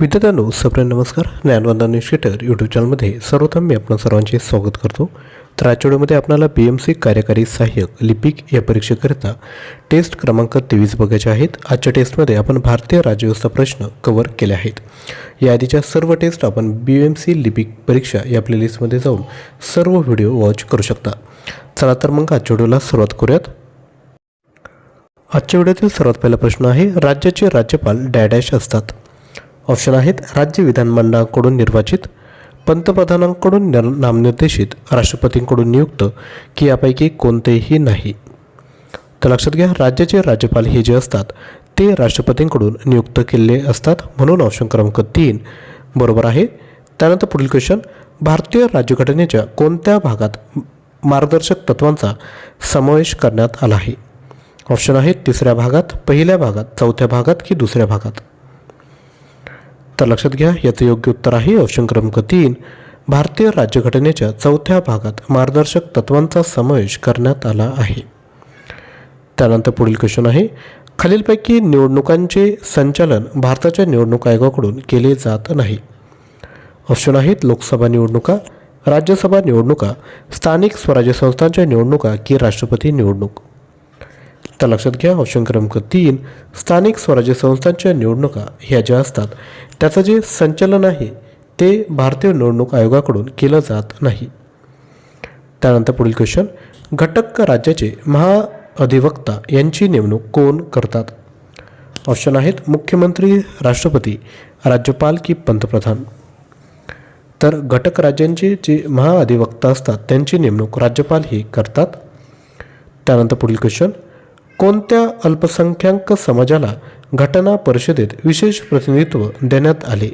विद्यार्थ्यांनो सप्रेम नमस्कार. ज्ञानवंदन इन्स्टिट्यूटर यूट्यूब चॅनलमध्ये सर्वप्रथम मी आपण सर्वांचे स्वागत करतो. तर आजच्या व्हिडिओमध्ये आपल्याला बी एम सी कार्यकारी सहाय्यक लिपिक या परीक्षेकरिता टेस्ट क्रमांक तेवीस बघायचे आहेत. आजच्या टेस्टमध्ये आपण भारतीय राज्यव्यवस्था प्रश्न कव्हर केले आहेत. या आधीच्या सर्व टेस्ट आपण बी एम सी लिपिक परीक्षा या प्लेलिस्टमध्ये जाऊन सर्व व्हिडिओ वॉच करू शकता. चला तर मग आजच्या व्हिडिओला सुरुवात करूयात. आजच्या व्हिडिओतील सर्वात पहिला प्रश्न आहे राज्याचे राज्यपाल डॅडॅश असतात. ऑप्शन आहेत राज्य विधानमंडळाकडून निर्वाचित पंतप्रधानांकडून नामनिर्देशित राष्ट्रपतींकडून नियुक्त की यापैकी कोणतेही नाही. तर लक्षात घ्या राज्याचे राज्यपाल हे जे असतात ते राष्ट्रपतींकडून नियुक्त केलेले असतात म्हणून ऑप्शन क्रमांक तीन बरोबर आहे. त्यानंतर पुढील क्वेश्चन भारतीय राज्यघटनेच्या कोणत्या भागात मार्गदर्शक तत्वांचा समावेश करण्यात आला आहे? ऑप्शन आहेत तिसऱ्या भागात पहिल्या भागात चौथ्या भागात की दुसऱ्या भागात? तर लक्षात घ्या याचं योग्य उत्तर आहे ऑप्शन क्रमांक तीन. भारतीय राज्यघटनेच्या चौथ्या भागात मार्गदर्शक तत्वांचा समावेश करण्यात आला आहे. त्यानंतर पुढील क्वेश्चन आहे खालीलपैकी निवडणुकांचे संचालन भारताच्या निवडणूक आयोगाकडून केले जात नाही. ऑप्शन आहेत लोकसभा निवडणुका राज्यसभा निवडणुका स्थानिक स्वराज्य संस्थांच्या निवडणुका की राष्ट्रपती निवडणूक. तर लक्षात घ्या ऑप्शन क्रमांक तीन स्थानिक स्वराज्य संस्थांच्या निवडणुका ह्या ज्या असतात त्याचं जे संचालन आहे ते भारतीय निवडणूक आयोगाकडून केलं जात नाही. त्यानंतर पुढील क्वेश्चन घटक राज्याचे महाअधिवक्ता यांची नेमणूक कोण करतात? ऑप्शन आहेत मुख्यमंत्री राष्ट्रपती राज्यपाल की पंतप्रधान. तर घटक राज्यांचे जे महाअधिवक्ता असतात त्यांची नेमणूक राज्यपाल हे करतात. त्यानंतर पुढील क्वेश्चन कोणत्या अल्पसंख्याक समाजाला घटना परिषदेत विशेष प्रतिनिधित्व देण्यात आले?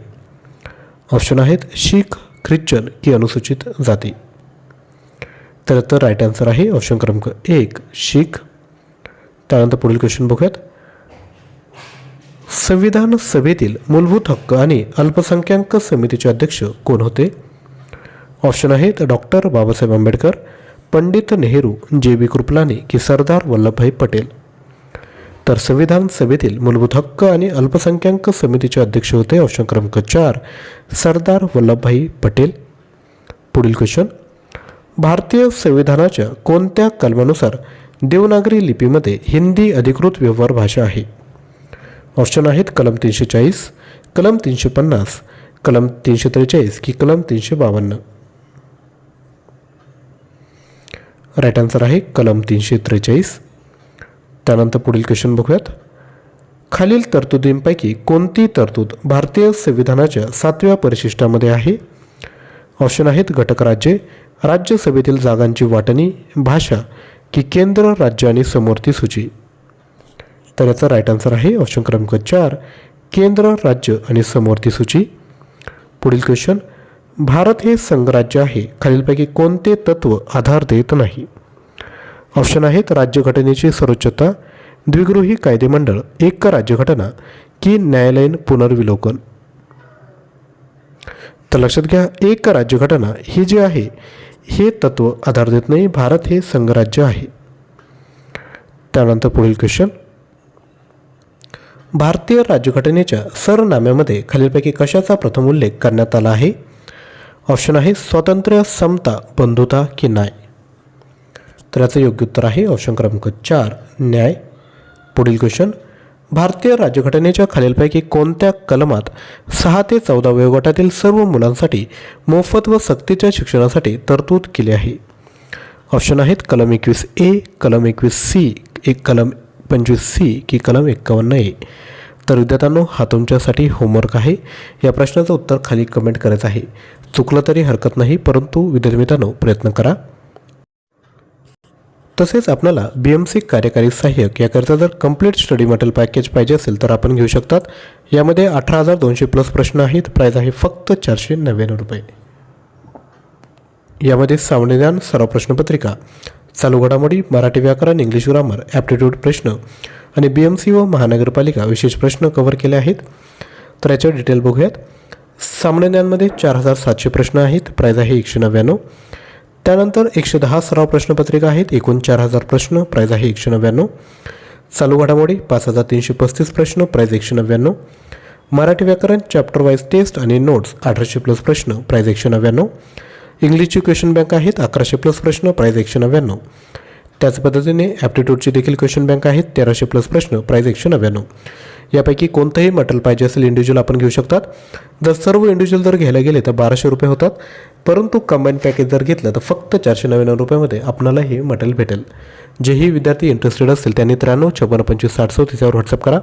ऑप्शन आहेत शीख ख्रिश्चन की अनुसूचित जाती. तर तर राईट आन्सर आहे ऑप्शन क्रमांक एक शीख. त्यानंतर पुढील क्वेश्चन बघूयात. संविधान सभेतील मूलभूत हक्क आणि अल्पसंख्याक समितीचे अध्यक्ष कोण होते? ऑप्शन आहेत doctor Babasaheb Ambedkar Pandit Nehru J B Kripalani की सरदार वल्लभभाई पटेल. तर संविधान सभेतील मूलभूत हक्क आणि अल्पसंख्याक समितीचे अध्यक्ष होते ऑप्शन क्रमांक चार सरदार वल्लभभाई पटेल. पुढील क्वेश्चन भारतीय संविधानाच्या कोणत्या कलमानुसार देवनागरी लिपीमध्ये हिंदी अधिकृत व्यवहार भाषा आहे? ऑप्शन आहेत कलम तीनशे चाळीस कलम तीनशे पन्नास कलम तीनशे त्रेचाळीस की कलम तीनशे बावन्न. राईट आन्सर आहे कलम तीनशे त्रेचाळीस. त्यानंतर पुढील क्वेश्चन बघूयात. खालील तरतुदींपैकी कोणती तरतूद भारतीय संविधानाच्या सातव्या परिशिष्टामध्ये आहे? ऑप्शन आहेत घटक राज्ये राज्यसभेतील जागांची वाटणी भाषा की केंद्र राज्य आणि समवर्ती सूची. तर याचा राईट आन्सर आहे ऑप्शन क्रमांक चार केंद्र राज्य आणि समवर्ती सूची. पुढील क्वेश्चन भारत हे संघराज्य आहे. खालीलपैकी कोणते तत्व आधार देत नाही? ऑप्शन आहेत राज्यघटनेची सर्वोच्चता द्विगृही कायदेमंडळ एक राज्यघटना की न्यायालयीन पुनर्विलोकन. तर लक्षात घ्या एक राज्यघटना ही जी आहे हे तत्व आधार देत नाही भारत हे संघराज्य आहे. त्यानंतर पुढील क्वेश्चन भारतीय राज्यघटनेच्या सरनाम्यामध्ये खालीलपैकी कशाचा प्रथम उल्लेख करण्यात आला आहे? ऑप्शन आहे स्वातंत्र्य समता बंधुता की न्याय. तर याचं योग्य उत्तर आहे ऑप्शन क्रमांक चार न्याय. पुढील क्वेश्चन भारतीय राज्यघटनेच्या खालीलपैकी कोणत्या कलमात सहा ते चौदा वयोगटातील सर्व मुलांसाठी मोफत व सक्तीच्या शिक्षणासाठी तरतूद केली आहे? ऑप्शन आहेत कलम एकवीस ए कलम एकवीस सी एक कलम पंचवीस सी की कलम एक्कावन्न ए. तर विद्यार्थ्यांनो हा तुमच्यासाठी होमवर्क आहे. या प्रश्नाचं उत्तर खाली कमेंट करायचं आहे. चुकलं तरी हरकत नाही परंतु विद्यार्थी मित्रांनो प्रयत्न करा. तसेच आपल्याला बी एम सी कार्यकारी सहाय्यक याकरिता जर कंप्लीट स्टडी मटेरियल पॅकेज पाहिजे असेल तर आपण घेऊ शकतात. यामध्ये अठरा हजार दोनशे प्लस प्रश्न आहेत. प्राईज आहे फक्त चारशे नव्याण्णव रुपये. यामध्ये सामान्यज्ञान सराव प्रश्नपत्रिका. चालू घडामोडी मराठी व्याकरण इंग्लिश ग्रामर ॲप्टिट्यूड प्रश्न आणि बी एम सी व महानगरपालिका विशेष प्रश्न कव्हर केले आहेत. तर याच्या डिटेल बघूयात. सामान्य ज्ञानमध्ये चार हजार सातशे प्रश्न आहेत. प्राईज आहे एकशे नव्याण्णव. त्यानंतर एकशे दहा सराव प्रश्नपत्रिका आहेत. एकूण चार हजार प्रश्न. प्राईज आहे एकशे नव्याण्णव. चालू घडामोडी पाच हजार तीनशे पस्तीस प्रश्न. प्राईज एकशे नव्याण्णव. मराठी व्याकरण चॅप्टर वाईज टेस्ट आणि नोट्स अठराशे प्लस प्रश्न. प्राईज एकशे नव्याण्णव. इंग्लिशची क्वेश्चन बँक आहेत अकराशे प्लस प्रश्न प्राईज एकशे नव्याण्णव. त्याच पद्धतीने ॲप्टिट्यूडची देखील क्वेश्चन बँक आहेत तेराशे प्लस प्रश्न प्राईज एकशे नव्याण्णव. यापैकी कोणतंही मटेरियल पाहिजे असेल इंडिव्हिज्युअल आपण घेऊ शकतात. जर सर्व इंडिव्हिज्युअल जर घ्यायला गेले तर बाराशे रुपये होतात. परंतु कंबाईन पॅकेज जर घेतलं तर फक्त चारशे नव्याण्णव रुपयामध्ये आपणाला हे मटेरियल भेटेल. जेही विद्यार्थी इंटरेस्टेड असतील त्यांनी त्र्याण्णव छप्पन्न पंचवीस साठ सौ तिच्यावर व्हॉट्सअप करा.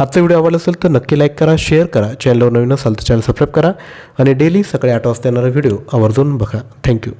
आजचा व्हिडिओ आवडला असेल तर नक्की लाईक करा शेअर करा. चॅनलवर नवीन असाल तर चॅनल सबस्क्राईब करा. आणि डेली सकाळी आठ वाजता येणारा व्हिडिओ आवर्जून बघा. थँक्यू